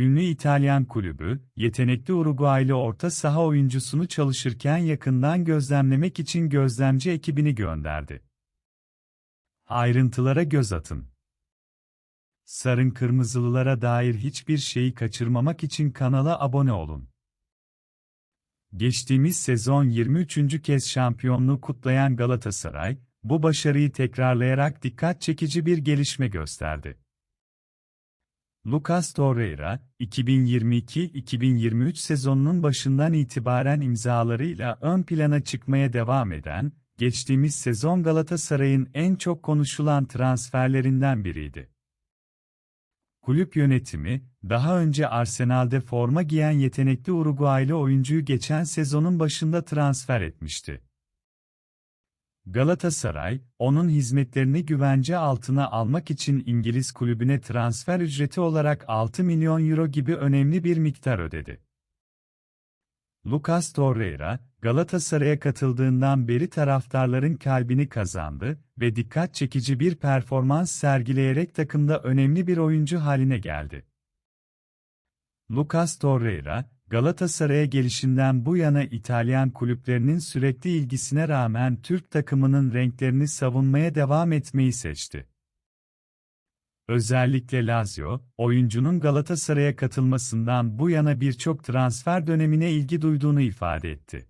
ünlü İtalyan kulübü, yetenekli Uruguaylı orta saha oyuncusunu çalışırken yakından gözlemlemek için gözlemci ekibini gönderdi. Ayrıntılara göz atın. Sarın Kırmızılılara dair hiçbir şeyi kaçırmamak için kanala abone olun. Geçtiğimiz sezon 23. kez şampiyonluğu kutlayan Galatasaray, bu başarıyı tekrarlayarak dikkat çekici bir gelişme gösterdi. Lucas Torreira, 2022-2023 sezonunun başından itibaren imzalarıyla ön plana çıkmaya devam eden, geçtiğimiz sezon Galatasaray'ın en çok konuşulan transferlerinden biriydi. Kulüp yönetimi, daha önce Arsenal'de forma giyen yetenekli Uruguaylı oyuncuyu geçen sezonun başında transfer etmişti. Galatasaray, onun hizmetlerini güvence altına almak için İngiliz kulübüne transfer ücreti olarak 6 milyon euro gibi önemli bir miktar ödedi. Lucas Torreira, Galatasaray'a katıldığından beri taraftarların kalbini kazandı ve dikkat çekici bir performans sergileyerek takımda önemli bir oyuncu haline geldi. Lucas Torreira, Galatasaray'a gelişinden bu yana İtalyan kulüplerinin sürekli ilgisine rağmen Türk takımının renklerini savunmaya devam etmeyi seçti. Özellikle Lazio, oyuncunun Galatasaray'a katılmasından bu yana birçok transfer dönemine ilgi duyduğunu ifade etti.